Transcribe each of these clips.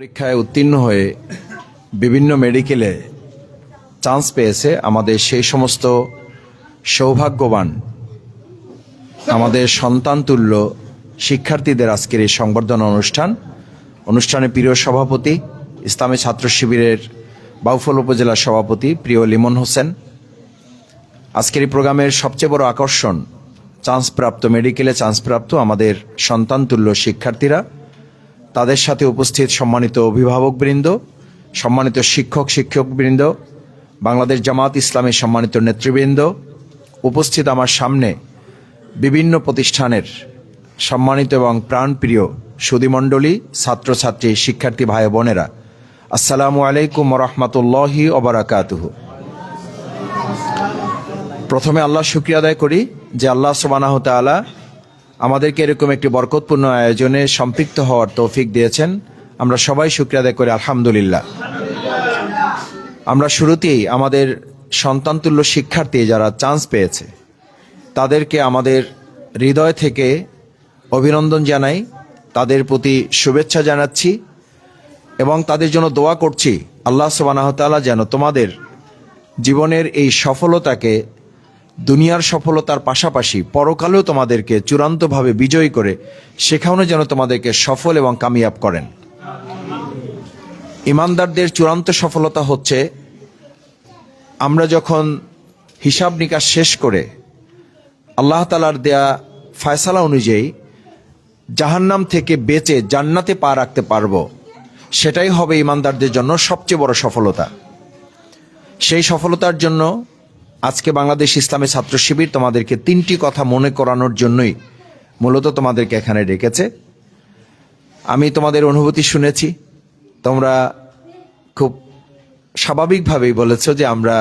পরীক্ষায় উত্তীর্ণ হয়ে বিভিন্ন মেডিকেলে চান্স পেয়েছে আমাদের সেই সমস্ত সৌভাগ্যবান আমাদের সন্তানতুল্য শিক্ষার্থীদের আজকের এই সংবর্ধনা অনুষ্ঠান। অনুষ্ঠানে প্রিয় সভাপতি, ইসলামী ছাত্র শিবিরের বাউফল উপজেলার সভাপতি প্রিয় লিমন হোসেন। আজকের এই প্রোগ্রামের সবচেয়ে বড় আকর্ষণ চান্সপ্রাপ্ত মেডিকেলে চান্সপ্রাপ্ত আমাদের সন্তানতুল্য শিক্ষার্থীরা। তাদের সাথে উপস্থিত সম্মানিত অভিভাবকবৃন্দ, সম্মানিত শিক্ষক, শিক্ষকবৃন্দ, বাংলাদেশ জামাত ইসলামের সম্মানিত নেতৃবৃন্দ, উপস্থিত আমার সামনে বিভিন্ন প্রতিষ্ঠানের সম্মানিত এবং প্রাণপ্রিয় সুদীমণ্ডলী ছাত্রছাত্রী, শিক্ষার্থী ভাই বোনেরা। আসসালামু আলাইকুম রহমতুল্লাহি অবরাকাতুহু প্রথমে আল্লাহ শুক্রিয়া আদায় করি যে আল্লাহ সুবানাহ তাআলা আমাদেরকে এরকম একটি বরকতপূর্ণ আয়োজনে সম্পৃক্ত হওয়ার তৌফিক দিয়েছেন। আমরা সবাই শুক্রিয়া আদায় করি, আলহামদুলিল্লাহ। আমরা শুরুতেই আমাদের সন্তানতুল্য শিক্ষার্থী যারা চান্স পেয়েছে, তাদেরকে আমাদের হৃদয় থেকে অভিনন্দন জানাই, তাদের প্রতি শুভেচ্ছা জানাচ্ছি এবং তাদের জন্য দোয়া করছি, আল্লাহ সুবানাহতালা যেন তোমাদের জীবনের এই সফলতাকে দুনিয়ার সফলতার পাশাপাশি পরকালেও তোমাদেরকে চূড়ান্তভাবে বিজয়ী করে সেখানে যেন তোমাদেরকে সফল এবং কামিয়াব করেন। ইমানদারদের চূড়ান্ত সফলতা হচ্ছে, আমরা যখন হিসাব নিকাশ শেষ করে আল্লাহ তালার দেয়া ফয়সালা অনুযায়ী জাহান্নাম থেকে বেঁচে জান্নাতে পা রাখতে পারব, সেটাই হবে ইমানদারদের জন্য সবচেয়ে বড় সফলতা। সেই সফলতার জন্য আজকে বাংলাদেশ ইসলামী ছাত্র শিবির তোমাদেরকে তিনটি কথা মনে করানোর জন্যই মূলত তোমাদেরকে এখানে ডেকেছে। আমি তোমাদের অনুভূতি শুনেছি। তোমরা খুব স্বাভাবিকভাবেই বলেছ যে আমরা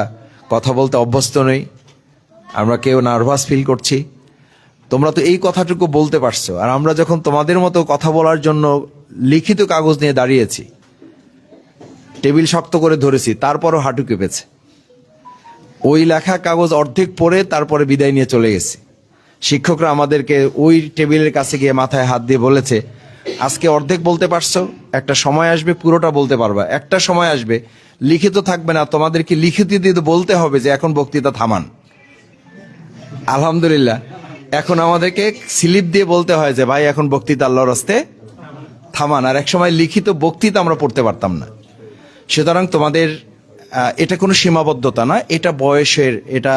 কথা বলতে অভ্যস্ত নই। আমরা কেউ নার্ভাস ফিল করছি। তোমরা তো এই কথাটুকু বলতে পারছ। আর আমরা যখন তোমাদের মতো কথা বলার জন্য লিখিত কাগজ নিয়ে দাঁড়িয়েছি, টেবিল শক্ত করে ধরেছি, তারপরও হাঁটু কেঁপেছে। ওই লেখা কাগজ অর্ধেক পড়ে তারপরে বিদায় নিয়ে চলে গেছি। শিক্ষকরা আমাদেরকে ওই টেবিলের কাছে গিয়ে মাথায় হাত দিয়ে বলেছে, আজকে অর্ধেক বলতে পারছ, একটা সময় আসবে, পুরোটা বলতে পারবা। একটা সময় আসবে, লিখিত থাকবে না, তোমাদেরকে লিখিত দিয়ে বলতে হবে যে এখন বক্তৃতা থামান। আলহামদুলিল্লাহ, এখন আমাদেরকে স্লিপ দিয়ে বলতে হয় যে, ভাই, এখন বক্তৃতা আল্লাহর হস্তে থামান। আর এক সময় লিখিত বক্তৃতা আমরা পড়তে পারতাম না। সুতরাং তোমাদের এটা কোনো সীমাবদ্ধতা না, এটা বয়সের, এটা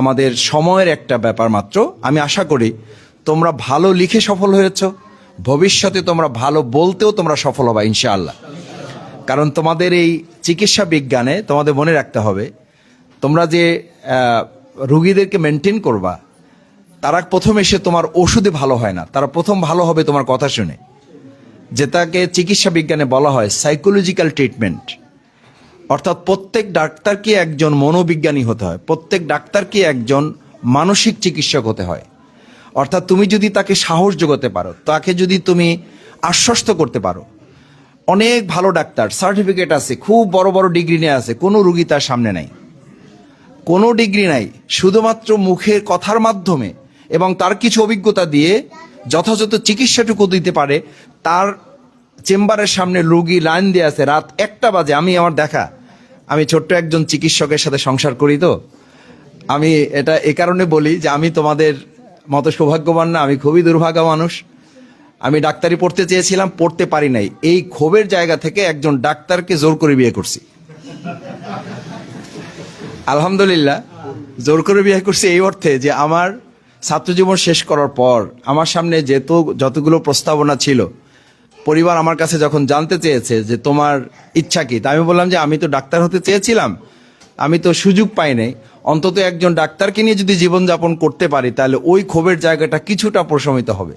আমাদের সময়ের একটা ব্যাপার মাত্র। আমি আশা করি তোমরা ভালো লিখে সফল হয়েছ, ভবিষ্যতে তোমরা ভালো বলতেও তোমরা সফল হবা, ইনশাআল্লাহ। কারণ তোমাদের এই চিকিৎসা বিজ্ঞানে তোমাদের মনে রাখতে হবে, তোমরা যে রুগীদেরকে মেনটেন করবা, তারা প্রথম এসে তোমার ওষুধে ভালো হয় না, তারা প্রথম ভালো হবে তোমার কথা শুনে। যেটাকে চিকিৎসা বিজ্ঞানে বলা হয় সাইকোলজিক্যাল ট্রিটমেন্ট অর্থাৎ প্রত্যেক ডাক্তারকে একজন মনোবিজ্ঞানী হতে হয়? প্রত্যেক ডাক্তারকে একজন মানসিক চিকিৎসক হতে হয়? অর্থাৎ তুমি যদি তাকে সাহস যোগাতে পারো, তাকে যদি তুমি আশ্বস্ত করতে পারো, অনেক ভালো ডাক্তার সার্টিফিকেট আছে, খুব বড় বড় ডিগ্রি নিয়ে আছে, কোনো রুগী তার সামনে নাই। কোনো ডিগ্রি নাই, শুধুমাত্র মুখের কথার মাধ্যমে এবং তার কিছু অভিজ্ঞতা দিয়ে যথাযথ চিকিৎসাটুকু দিতে পারে, তার চেম্বারের সামনে রুগী লাইন দিয়ে আছে, রাত একটা বাজে, আমি আমার দেখা। আমি ছোট্ট একজন চিকিৎসকের সাথে সংসার করি তো। আমি এটা এ কারণে বলি যে আমি তোমাদের মতো সৌভাগ্যবান না, আমি খুবই দুর্ভাগ্য মানুষ। আমি ডাক্তারি পড়তে চেয়েছিলাম, পড়তে পারি নাই। এই ক্ষোভের জায়গা থেকে একজন ডাক্তারকে জোর করে বিয়ে করছি। আলহামদুলিল্লাহ, জোর করে বিয়ে করছি এই অর্থে যে আমার ছাত্রজীবন শেষ করার পর আমার সামনে যেত যতগুলো প্রস্তাবনা ছিল পরিবার আমার কাছে যখন জানতে চেয়েছে যে তোমার ইচ্ছা কি, তা আমি বললাম যে আমি তো ডাক্তার হতে চেয়েছিলাম, আমি তো সুযোগ পাই নাই। অন্তত একজন ডাক্তারকে নিয়ে যদি জীবনযাপন করতে পারি, তাহলে ওই ক্ষোভের জায়গাটা কিছুটা প্রশমিত হবে।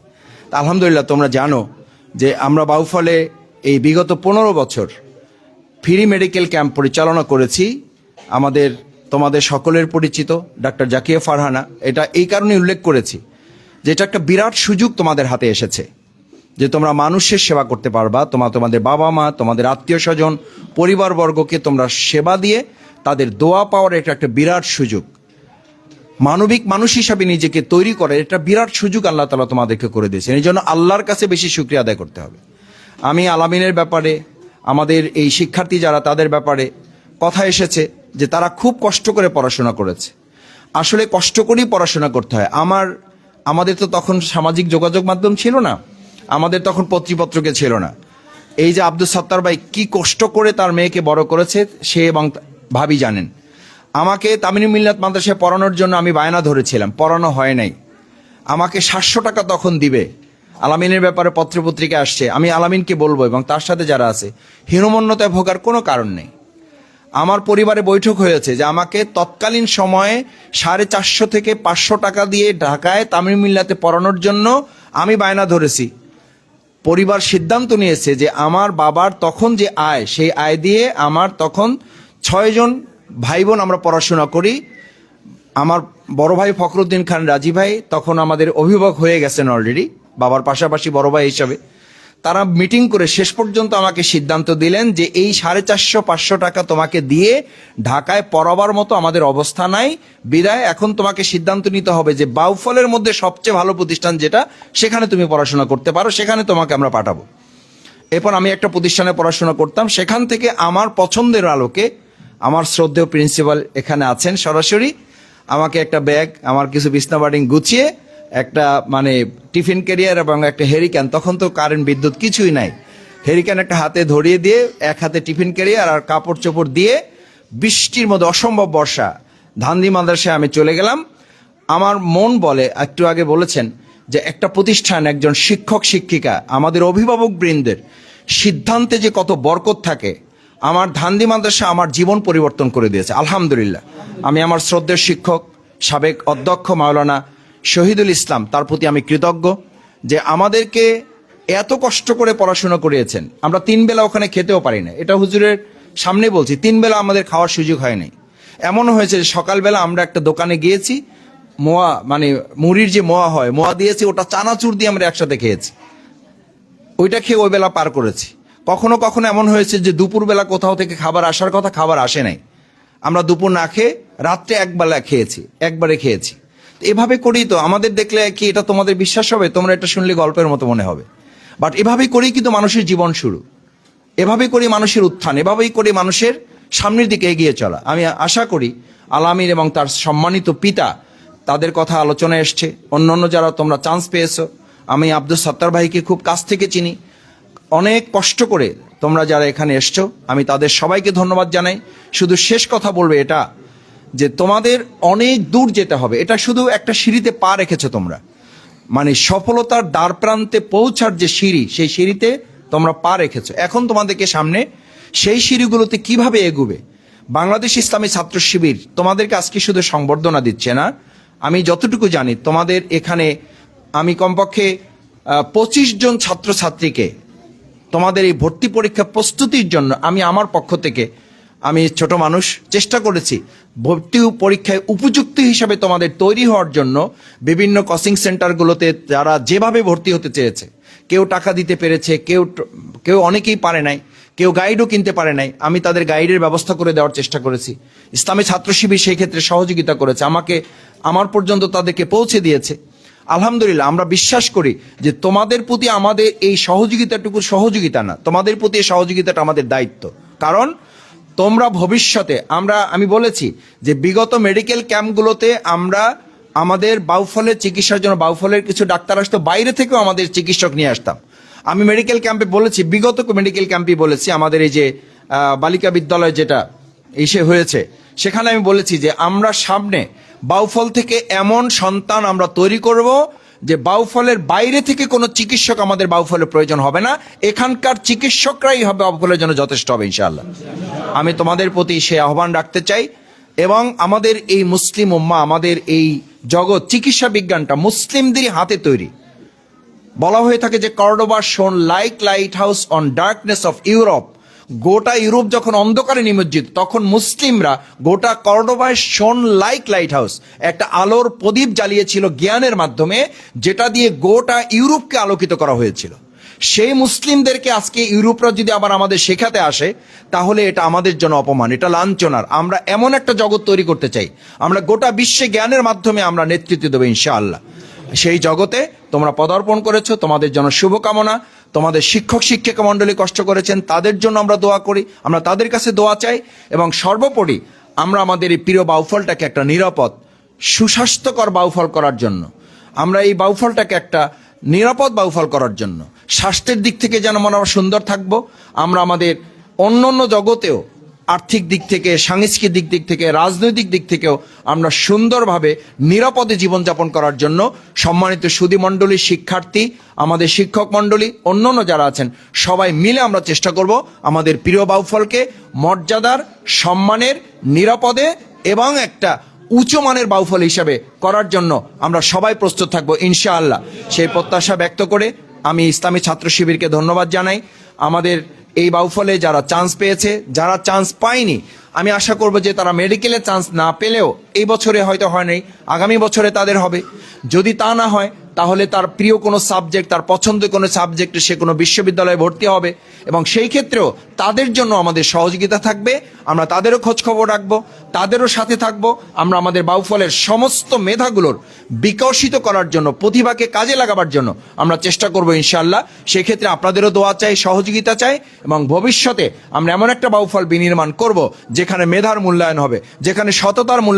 আলহামদুলিল্লাহ, তোমরা জানো যে আমরা বাউফলে এই বিগত পনেরো বছর ফ্রি মেডিকেল ক্যাম্প পরিচালনা করেছি। আমাদের, তোমাদের সকলের পরিচিত ডাক্তার জাকিয়া ফারহানা, এটা এই কারণে উল্লেখ করেছি যে এটা একটা বিরাট সুযোগ তোমাদের হাতে এসেছে। যে তোমরা মানুষের সেবা করতে পারবা, তোমার তোমাদের বাবা মা তোমাদের আত্মীয় স্বজন পরিবারবর্গকে তোমরা সেবা দিয়ে তাদের দোয়া পাওয়ার এটা একটা বিরাট সুযোগ। মানবিক মানুষ হিসাবে নিজেকে তৈরি করে এটা বিরাট সুযোগ আল্লাহ তালা তোমাদেরকে করে দিয়েছেন। এই জন্য আল্লাহর কাছে বেশি শুক্রিয়া আদায় করতে হবে। আমি আলামিনের ব্যাপারে, আমাদের এই শিক্ষার্থী যারা তাদের ব্যাপারে কথা এসেছে যে তারা খুব কষ্ট করে পড়াশোনা করেছে। আসলে কষ্ট করেই পড়াশোনা করতে হয়। আমার, আমাদের তো তখন সামাজিক যোগাযোগ মাধ্যম ছিল না। আমাদের তখন পত্রিপত্রকে ছিল না। এই যে আব্দুল সত্তার ভাই কি কষ্ট করে তার মেয়েকে বড় করেছে, সে এবং ভাবি জানেন। আমাকে তামিনী মিল্লাত মাদ্রাসায় পড়ানোর জন্য আমি বায়না ধরেছিলাম, পড়ানো হয় নাই। আমাকে সাতশো টাকা তখন দিবে। আলামিনের ব্যাপারে পত্রপত্রিকা আসছে। আমি আলামিনকে বলব এবং তার সাথে যারা আছে, হীনমন্যতায় ভোগার কোনো কারণ নেই। আমার পরিবারে বৈঠক হয়েছে যে আমাকে তৎকালীন সময়ে সাড়ে চারশো থেকে পাঁচশো টাকা দিয়ে ঢাকায় তামিল মিল্লাতে পড়ানোর জন্য আমি বায়না ধরেছি। পরিবার সিদ্ধান্ত নিয়েছে যে আমার বাবার তখন যে আয়, সেই আয় দিয়ে আমার তখন ছয়জন ভাই বোন আমরা পড়াশোনা করি। আমার বড় ভাই ফখরুদ্দিন খান রাজি ভাই তখন আমাদের অভিভাবক হয়ে গেছেন অলরেডি বাবার পাশাপাশি বড় ভাই হিসাবে। তারা মিটিং করে শেষ পর্যন্ত আমাকে সিদ্ধান্ত দিলেন যে এই সাড়ে চারশো, পাঁচশো টাকা তোমাকে দিয়ে ঢাকায় পড়াবার মতো আমাদের অবস্থা নাই। বিদায়, এখন তোমাকে সিদ্ধান্ত নিতে হবে যে বাউফলের মধ্যে সবচেয়ে ভালো প্রতিষ্ঠান যেটা, সেখানে তুমি পড়াশোনা করতে পারো, সেখানে তোমাকে আমরা পাঠাবো। এরপর আমি একটা প্রতিষ্ঠানে পড়াশোনা করতাম, সেখান থেকে আমার পছন্দের আলোকে আমার শ্রদ্ধেয় প্রিন্সিপাল এখানে আছেন সরাসরি, আমাকে একটা ব্যাগ, আমার কিছু বিছনা বার্ডিং গুছিয়ে একটা মানে টিফিন ক্যারিয়ার এবং একটা হেরিক্যান তখন তো কারেন্ট বিদ্যুৎ কিছুই নাই। হেরিক্যান একটা হাতে ধরিয়ে দিয়ে, এক হাতে টিফিন ক্যারিয়ার আর কাপড় চোপড় দিয়ে বৃষ্টির মধ্যে অসম্ভব বর্ষা। ধান্দি মাদ্রাসায় আমি চলে গেলাম। আমার মন বলে, একটু আগে বলেছেন যে একটা প্রতিষ্ঠান, একজন শিক্ষক, শিক্ষিকা, আমাদের অভিভাবক বৃন্দের সিদ্ধান্তে যে কত বরকত থাকে, আমার ধান্দি মাদ্রাসা আমার জীবন পরিবর্তন করে দিয়েছে। আলহামদুলিল্লাহ। আমি আমার শ্রদ্ধের শিক্ষক, সাবেক অধ্যক্ষ মাওলানা শহীদুল ইসলাম, তার প্রতি আমি কৃতজ্ঞ যে আমাদেরকে এত কষ্ট করে পড়াশোনা করিয়েছেন। আমরা তিন বেলা ওখানে খেতেও পারি না। এটা হুজুরের সামনে বলছি, তিন বেলা আমাদের খাওয়ার সুযোগ হয়নি এমন হয়েছে যে সকালবেলা আমরা একটা দোকানে গিয়েছি, মোয়া মানে মুড়ির যে মোয়া হয়, মোয়া দিয়েছি, ওটা চানাচুর দিয়ে আমরা একসাথে খেয়েছি। ওইটা খেয়ে ওই বেলা পার করেছি। কখনো কখনো এমন হয়েছে যে দুপুরবেলা কোথাও থেকে খাবার আসার কথা খাবার আসে নাই। আমরা দুপুর না খেয়ে রাত্রে একবেলা খেয়েছি, একবারে খেয়েছি। এভাবে করেই তো আমাদের দেখলে কি এটা তোমাদের বিশ্বাস হবে? তোমরা এটা শুনলে গল্পের মতো মনে হবে। বাট এভাবেই করেই কিন্তু মানুষের জীবন শুরু। এভাবে করে মানুষের উত্থান, এভাবেই করে মানুষের সামনের দিকে এগিয়ে চলা। আমি আশা করি আলামির এবং তার সম্মানিত পিতা তাদের কথা আলোচনায় এসছে। অন্য অন্য যারা তোমরা চান্স পেয়েছ, আমি আব্দুল সত্তার ভাইকে খুব কাছ থেকে চিনি। অনেক কষ্ট করে তোমরা যারা এখানে এসছো, আমি তাদের সবাইকে ধন্যবাদ জানাই। শুধু শেষ কথা বলবে এটা যে তোমাদের অনেক দূর যেতে হবে। এটা শুধু একটা সিঁড়িতে পা রেখেছো তোমরা। মানে সফলতার দ্বার প্রান্তে পৌঁছার যে সিঁড়ি, সেই সিঁড়িতে তোমরা পা রেখেছো। এখন তোমাদেরকে সামনে সেই সিঁড়িগুলোতে কীভাবে এগুবে? বাংলাদেশ ইসলামী ছাত্র শিবির তোমাদেরকে আজকে শুধু সংবর্ধনা দিচ্ছে না। আমি যতটুকু জানি, তোমাদের এখানে আমি কমপক্ষে পঁচিশ জন ছাত্রছাত্রীকে তোমাদের এই ভর্তি পরীক্ষা প্রস্তুতির জন্য আমি আমার পক্ষ থেকে আমি ছোট মানুষ, চেষ্টা করেছি ভর্তি পরীক্ষায় উপযুক্ত হিসাবে তোমাদের তৈরি হওয়ার জন্য বিভিন্ন কোচিং সেন্টারগুলোতে যারা যেভাবে ভর্তি হতে চেয়েছে। কেউ টাকা দিতে পেরেছে, কেউ কেউ অনেকেই পারে নাই, কেউ গাইডও কিনতে পারে নাই। আমি তাদের গাইডের ব্যবস্থা করে দেওয়ার চেষ্টা করেছি। ইসলামী ছাত্র শিবির সেই ক্ষেত্রে সহযোগিতা করেছে, আমাকে, আমার পর্যন্ত তাদেরকে পৌঁছে দিয়েছে। আলহামদুলিল্লাহ, আমরা বিশ্বাস করি যে তোমাদের প্রতি আমাদের এই সহযোগিতাটুকু সহযোগিতা না, তোমাদের প্রতি এই সহযোগিতাটা আমাদের দায়িত্ব। কারণ তোমরা ভবিষ্যতে, আমরা, আমি বলেছি যে বিগত মেডিকেল ক্যাম্পগুলোতে আমরা আমাদের বাউফলের চিকিৎসার জন্য, বাউফলের কিছু ডাক্তার আসতো, বাইরে থেকেও আমাদের চিকিৎসক নিয়ে আসতাম। আমি মেডিকেল ক্যাম্পে বলেছি, বিগত মেডিকেল ক্যাম্পে বলেছি, আমাদের এই যে বালিকা বিদ্যালয় যেটা, এসে হয়েছে, সেখানে আমি বলেছি যে আমরা সামনে বাউফল থেকে এমন সন্তান আমরা তৈরি করব যে বাউফলের বাইরে থেকে কোনো চিকিৎসক আমাদের বাউফলের প্রয়োজন হবে না। এখানকার চিকিৎসকরাই হবে বাউফলের জন্য যথেষ্ট হবে, ইনশাআল্লাহ। আমি তোমাদের প্রতি সে আহ্বান রাখতে চাই এবং আমাদের এই মুসলিম উম্মা, আমাদের এই জগৎ চিকিৎসা বিজ্ঞানটা মুসলিমদেরই হাতে তৈরি। বলা হয়ে থাকে যে কর্ডোবা শোন, like light on darkness of Europe. গোটা ইউরোপ যখন অন্ধকারে নিমজ্জিত, তখন মুসলিমরা গোটা কর্ডোবায় শোন, লাইক লাইট হাউস একটা আলোর প্রদীপ জ্বালিয়েছিল জ্ঞানের মাধ্যমে, যেটা দিয়ে গোটা ইউরোপকে আলোকিত করা হয়েছিল। সেই মুসলিমদেরকে আজকে ইউরোপরা যদি আবার আমাদের শেখাতে আসে, তাহলে এটা আমাদের জন্য অপমান, এটা লাঞ্ছনার। আমরা এমন একটা জগৎ তৈরি করতে চাই। আমরা গোটা বিশ্বে জ্ঞানের মাধ্যমে আমরা নেতৃত্ব দেবো, ইনশাআল্লাহ। সেই জগতে তোমরা পদার্পণ করেছ, তোমাদের জন্য শুভকামনা। তোমাদের শিক্ষক, শিক্ষিকা মণ্ডলী কষ্ট করেছেন, তাদের জন্য আমরা দোয়া করি। আমরা তাদের কাছে দোয়া চাই এবং সর্বোপরি আমরা আমাদের এই প্রিয় বাউফলটাকে একটা নিরাপদ, সুস্বাস্থ্যকর বাউফল করার জন্য। আমরা এই বাউফলটাকে একটা নিরাপদ বাউফল করার জন্য। স্বাস্থ্যের দিক থেকে যেন আমরা সুন্দর থাকব, আমরা আমাদের অন্য অন্য জগতেও আর্থিক দিক থেকে, সাংস্কৃতিক দিক দিক থেকে, রাজনৈতিক দিক থেকেও আমরা সুন্দরভাবে নিরাপদে জীবনযাপন করার জন্য সম্মানিত সুদীমণ্ডলী শিক্ষার্থী, আমাদের শিক্ষক মণ্ডলী অন্যান্য যারা আছেন, সবাই মিলে আমরা চেষ্টা করব আমাদের প্রিয় বাউফলকে মর্যাদার, সম্মানের, নিরাপদে এবং একটা উচ্চ মানের বাউফল হিসাবে করার জন্য আমরা সবাই প্রস্তুত থাকব, ইনশাআল্লাহ। সেই প্রত্যাশা ব্যক্ত করে আমি ইসলামী ছাত্র শিবিরকে ধন্যবাদ জানাই। আমাদের এই বাউফলে যারা চান্স পেয়েছে, যারা চান্স পায়নি, আমি আশা করব যে তারা মেডিকেলে চান্স না পেলেও এই বছরে হয়তো হয় নাই, আগামী বছরে তাদের হবে। যদি তা না হয় তাহলে তার প্রিয় কোনো সাবজেক্ট, তার পছন্দের কোনো সাবজেক্টে সে কোনো বিশ্ববিদ্যালয়ে ভর্তি হবে এবং সেই ক্ষেত্রেও তাদের জন্য আমাদের সহযোগিতা থাকবে, আমরা তাদেরও খোঁজখবর রাখব, তাদেরও সাথে থাকব, আমরা আমাদের বাউফলের সমস্ত মেধাগুলোর বিকশিত করার জন্য, প্রতিভাকে কাজে লাগাবার জন্য আমরা চেষ্টা করব ইনশাল্লাহ সেক্ষেত্রে আপনাদেরও দোয়া চাই, সহযোগিতা চাই এবং ভবিষ্যতে আমরা এমন একটা বাউফল বিনির্মাণ করব যেখানে মেধার মূল্যায়ন হবে, যেখানে সততার মূল্যায়ন